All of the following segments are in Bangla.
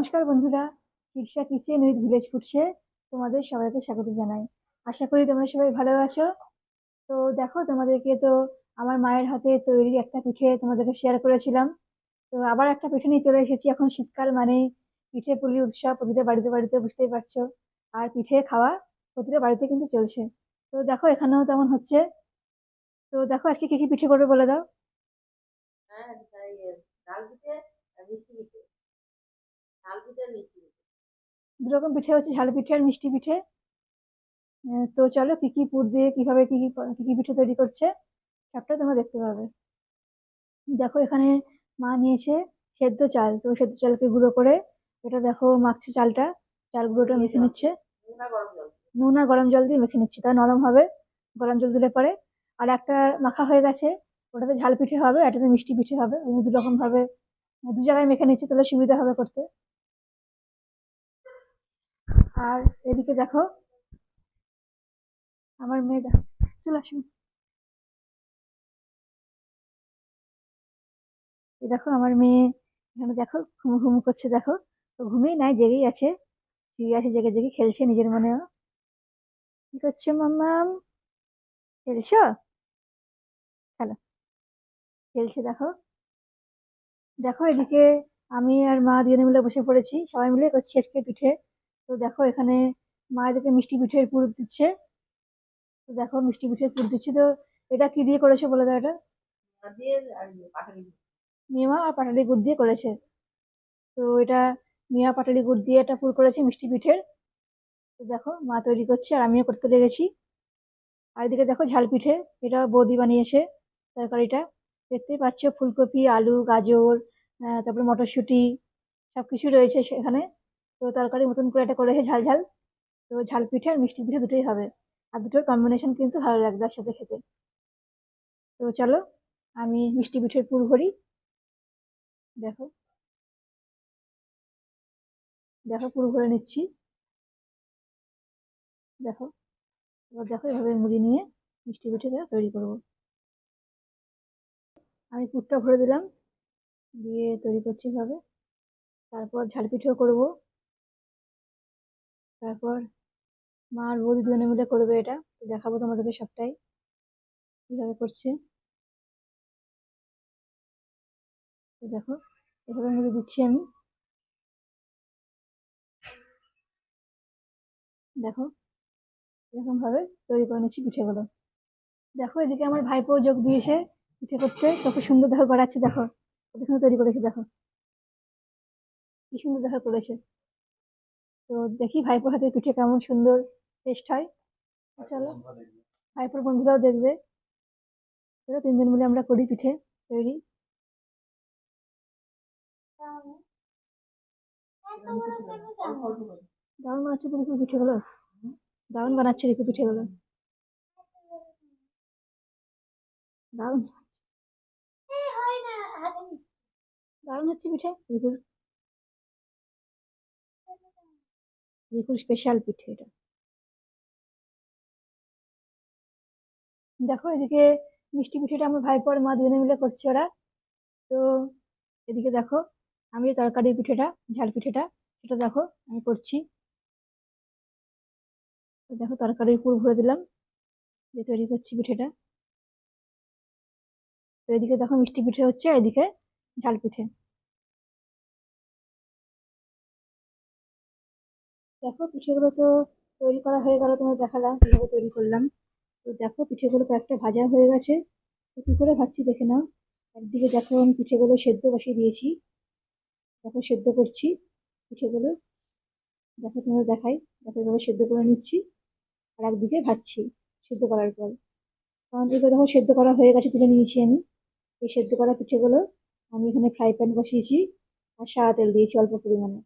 নমস্কার বন্ধুরা শীর্ষা কিচেন উইথ ভিলেজ ফুডসে তোমাদের সবাইকে স্বাগত জানাই। আশা করি তোমরা সবাই ভালো আছো। তো দেখো, তোমাদেরকে তো আমার মায়ের হাতে তৈরি একটা পিঠে তোমাদেরকে শেয়ার করেছিলাম। তো আবার একটা পিঠে নিয়ে চলে এসেছি। এখন শীতকাল মানে পিঠে পুলির উৎসব, প্রতিটা বাড়িতে বাড়িতে বুঝতেই পারছ। আর পিঠে খাওয়া প্রতিটা বাড়িতে কিন্তু চলছে। তো দেখো, এখানেও তেমন হচ্ছে। তো দেখো, আজকে কি কি পিঠে করবে বলে দাও। হ্যাঁ মিষ্টি পিঠে। ডাল পিঠে হচ্ছে ঝাল পিঠে আর মিষ্টি পিঠে। তো চলো কি কি পুর দিয়ে কীভাবে কি কি কি পিঠে তৈরি করছে সবটা তোমরা দেখতে পাবে। দেখো এখানে মা নিয়েছে সেদ্ধ চাল তো সেদ্ধ চালকে গুঁড়ো করে এটা দেখো মাখছে চালটা চাল গুঁড়োটা মেখে নিচ্ছে। নোনা গরম জল। নুন আর গরম জল দিয়ে মেখে নিচ্ছে তা নরম হবে গরম জল দিলে পরে। আর একটা মাখা হয়ে গেছে ওটাতে ঝাল পিঠে হবে এটাতে মিষ্টি পিঠে হবে দু রকম ভাবে দু জায়গায় মেখে নিচ্ছে তাহলে সুবিধা হবে করতে। আর এদিকে দেখো, আমার মেয়ে দেখো চলে আসুন দেখো আমার মেয়ে, এখানে দেখো, ঘুমু ঘুমু করছে, দেখো। তো ঘুমিয়ে নাই, জেগেই আছে। শুয়ে আছে, জেগে জেগে খেলছে নিজের মনেও কি করছে মাম্মাম? খেলছো? খেলো। খেলছে, দেখো। দেখো এদিকে আমি আর মা দুজনে মিলে বসে পড়েছি। সবাই মিলে করছি আজকে পিঠে। তো দেখো এখানে মা এদিকে মিষ্টি পিঠের পুর দিচ্ছে। তো দেখো মিষ্টি পিঠের পুর দিচ্ছে। তো এটা কি দিয়ে করেছে বলে দাও এটা? দিয়ে আর পাটালি গুড় দিয়ে করেছে। তো এটা মেওয়া পাটালি গুড় দিয়ে এটা পুর করেছে মিষ্টি পিঠের। তো দেখো মা তৈরি করছে আর আমিও করতে লেগেছি। আর এদিকে দেখো ঝাল পিঠে, এটা বৌদি বানিয়েছে তরকারিটা। দেখতেই পাচ্ছ ফুলকপি, আলু, গাজর তারপরে মটরশুঁটি সব কিছু রয়েছে সেখানে তো তরকারি মতন করে এটা করেছে ঝাল ঝাল। তো ঝাল পিঠে আর মিষ্টি পিঠে দুটোই হবে। আর দুটোর কম্বিনেশন কিন্তু ভালো লাগবে তার সাথে খেতে। তো চলো, আমি মিষ্টি পিঠের পুর ভরি। দেখো। দেখো, পুরো ভরে নিচ্ছি। দেখো। এবার দেখো এভাবে মুড়ি নিয়ে মিষ্টি পিঠেটা তৈরি করব। আমি পুরটা ভরে দিলাম। দিয়ে তৈরি করছি এভাবে। তারপর ঝাল পিঠেও করব। তারপর মা আর বৌদি দুজনে মিলে করবে এটা। দেখাবো তোমাদেরকে সবটাই। কীভাবে করছে। দেখো, এভাবে মুড়ি দিচ্ছি আমি। দেখো এরকম ভাবে তৈরি করে নিচ্ছি পিঠেগুলো। দেখো, এদিকে আমার ভাইপো যোগ দিয়েছে পিঠে করতে। কত সুন্দর দেখা করাচ্ছে দেখো। তৈরি করেছে, দেখো। কি সুন্দর দেখা করেছে। তো দেখি ভাইপোর হাতে পিঠে কেমন সুন্দর টেস্ট হয়। চলো। ভাইপোর বন্ধুরাও দেখবে। চলো তিনজন মিলে আমরা করি পিঠে তৈরি। দারুণ বানাচ্ছে তো রিকু পিঠেগুলো। দারুণ বানাচ্ছে রিকু পিঠেগুলো। দারুণ। দারুণ হচ্ছে পিঠে রিকুর রিকুর স্পেশাল পিঠে এটা। দেখো এদিকে মিষ্টি পিঠেটা আমার ভাইপো আর মা দুজনে মিলে করছে ওরা। তো এদিকে দেখো আমি তরকারি পিঠেটা, ঝাল পিঠেটা, সেটা দেখো আমি করছি। দেখো তরকারির পুর ভরে দিলাম দিয়ে তৈরি করছি পিঠেটা। তো এদিকে দেখো মিষ্টি পিঠে হচ্ছে, এদিকে ঝাল পিঠে। দেখো, পিঠেগুলো তো তৈরি করা হয়ে গেল, তোমার দেখালাম কীভাবে তৈরি করলাম। তো দেখো, পিঠেগুলো কয়েকটা ভাজা হয়ে গেছে। তো কি করে ভাজছি দেখে নাও। একদিকে দেখো, আমি পিঠেগুলো সেদ্ধ বসিয়ে দিয়েছি। দেখো, সেদ্ধ করছি পিঠেগুলো। দেখো, তোমাদের দেখাই। দেখো, এভাবে সেদ্ধ করে নিচ্ছি। আর একদিকে ভাজছি সেদ্ধ করার পর। কারণ এগুলো দেখো, সেদ্ধ করা হয়ে গেছে, তুলে নিয়েছি আমি। এই সেদ্ধ করা পিঠেগুলো আমি এখানে ফ্রাই প্যান বসিয়েছি। আর সাদা তেল দিয়েছি অল্প পরিমাণে।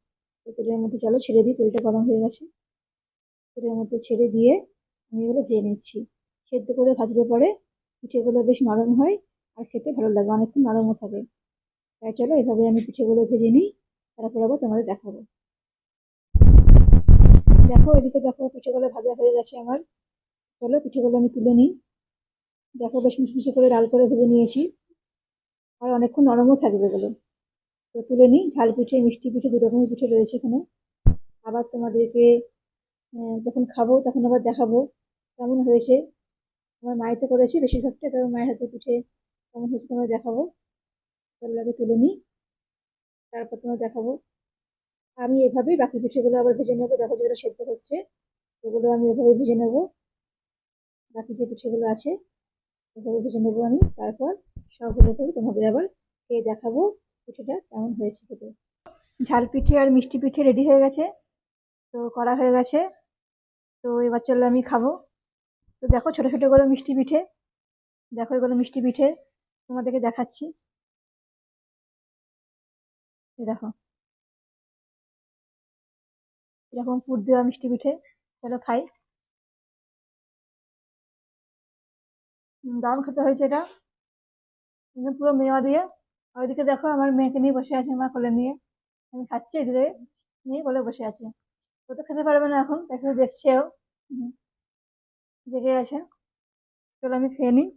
তেলের মধ্যে চলো, ছেড়ে দিই তেলটা গরম হয়ে গেছে। তেলের মধ্যে ছেড়ে দিয়ে আমি এগুলো ভেজে নিচ্ছি। সেদ্ধ করে ভাজলে পরে পিঠেগুলো বেশ নরম হয় আর খেতে ভালো লাগে, অনেকক্ষণ নরমও থাকে। তাই চলো, এভাবে আমি পিঠেগুলো ভেজে নিই, তারপর আবার তোমাদের দেখাবো। দেখো, এদিকে দেখো, পিঠেগুলো ভাজা হয়ে গেছে আমার। চলো, পিঠেগুলো আমি তুলে নিই। দেখো, বেশ মুচমুচে করে লাল করে ভেজে নিয়েছি। আর অনেকক্ষণ নরমও থাকবে এগুলো। তো তুলে নিই। ঝাল পিঠে, মিষ্টি পিঠে, দু রকমের পিঠে রয়েছে এখানে। আবার তোমাদেরকে যখন খাব তখন আবার দেখাবো কেমন হয়েছে। আমার মাই তো করেছে বেশিরভাগটা, তবে মায়ের হাতে পিঠে কেমন হয়েছে তোমার দেখাবো। তাহলে আগে তুলে নিই। তারপর তোমার দেখাবো। আমি এভাবেই বাকি পিঠেগুলো আবার ভেজে নেব। দেখো যেগুলো সেদ্ধ হচ্ছে, ওগুলো আমি এভাবে ভেজে নেব। বাকি যে পিঠেগুলো আছে ওভাবে ভেজে নেব আমি। তারপর সবগুলো করে তোমাদের আবার খেয়ে দেখাবো। পিঠেটা কেমন হয়েছে খেতে? ঝাল পিঠে আর মিষ্টি পিঠে রেডি হয়ে গেছে। তো করা হয়ে গেছে। তো এবার চলো আমি খাব। তো দেখো ছোটো ছোটো করে মিষ্টি পিঠে। দেখো এগুলো মিষ্টি পিঠে তোমাদেরকে দেখাচ্ছি। দেখো। এরকম পুর দেওয়া মিষ্টি পিঠে। চলো খাই। দারুণ খেতে হয়েছে এটা। পুরো মেওয়া দিয়ে। ওইদিকে দেখো আমার মেয়েকে নিয়ে বসে আছে মা কোলে নিয়ে। আমি খাচ্ছি এদিকে। নিয়ে কোলে বসে আছে। ও তো খেতে পারবে না এখন তাকে দেখছেও হুম, জেগে আছে। চলো আমি খেয়ে নিই।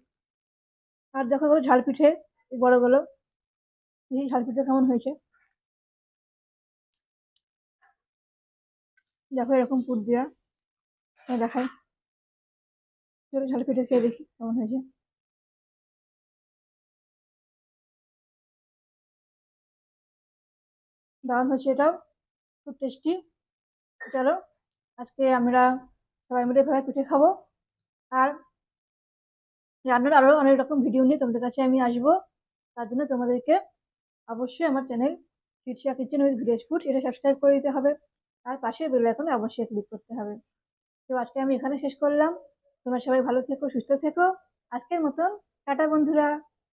আর দেখো এগুলো ঝাল পিঠে বড়গুলো। এই ঝাল পিঠে কেমন হয়েছে? দেখো এরকম পুর দেওয়া আমি দেখাই। চলো ঝাল পিঠে খেয়ে দেখি কেমন হয়েছে। দারুণ হচ্ছে এটাও। খুব টেস্টি চলো, আজকে আমরা সবাই মিলে এভাবে পিঠে খাব। আর রান্নার আরও অনেক রকম ভিডিও নিয়ে তোমাদের কাছে আমি আসব। তার জন্য তোমাদেরকে অবশ্যই আমার চ্যানেল চিটসা কিচেন উইথ ভিলেজ ফুড এটা সাবস্ক্রাইব করে দিতে হবে। আর পাশে বেল আইকনে অবশ্যই ক্লিক করতে হবে। তো আজকে আমি এখানে শেষ করলাম। তোমরা সবাই ভালো থেকো, সুস্থ থেকো। আজকের মতন, টাটা বন্ধুরা।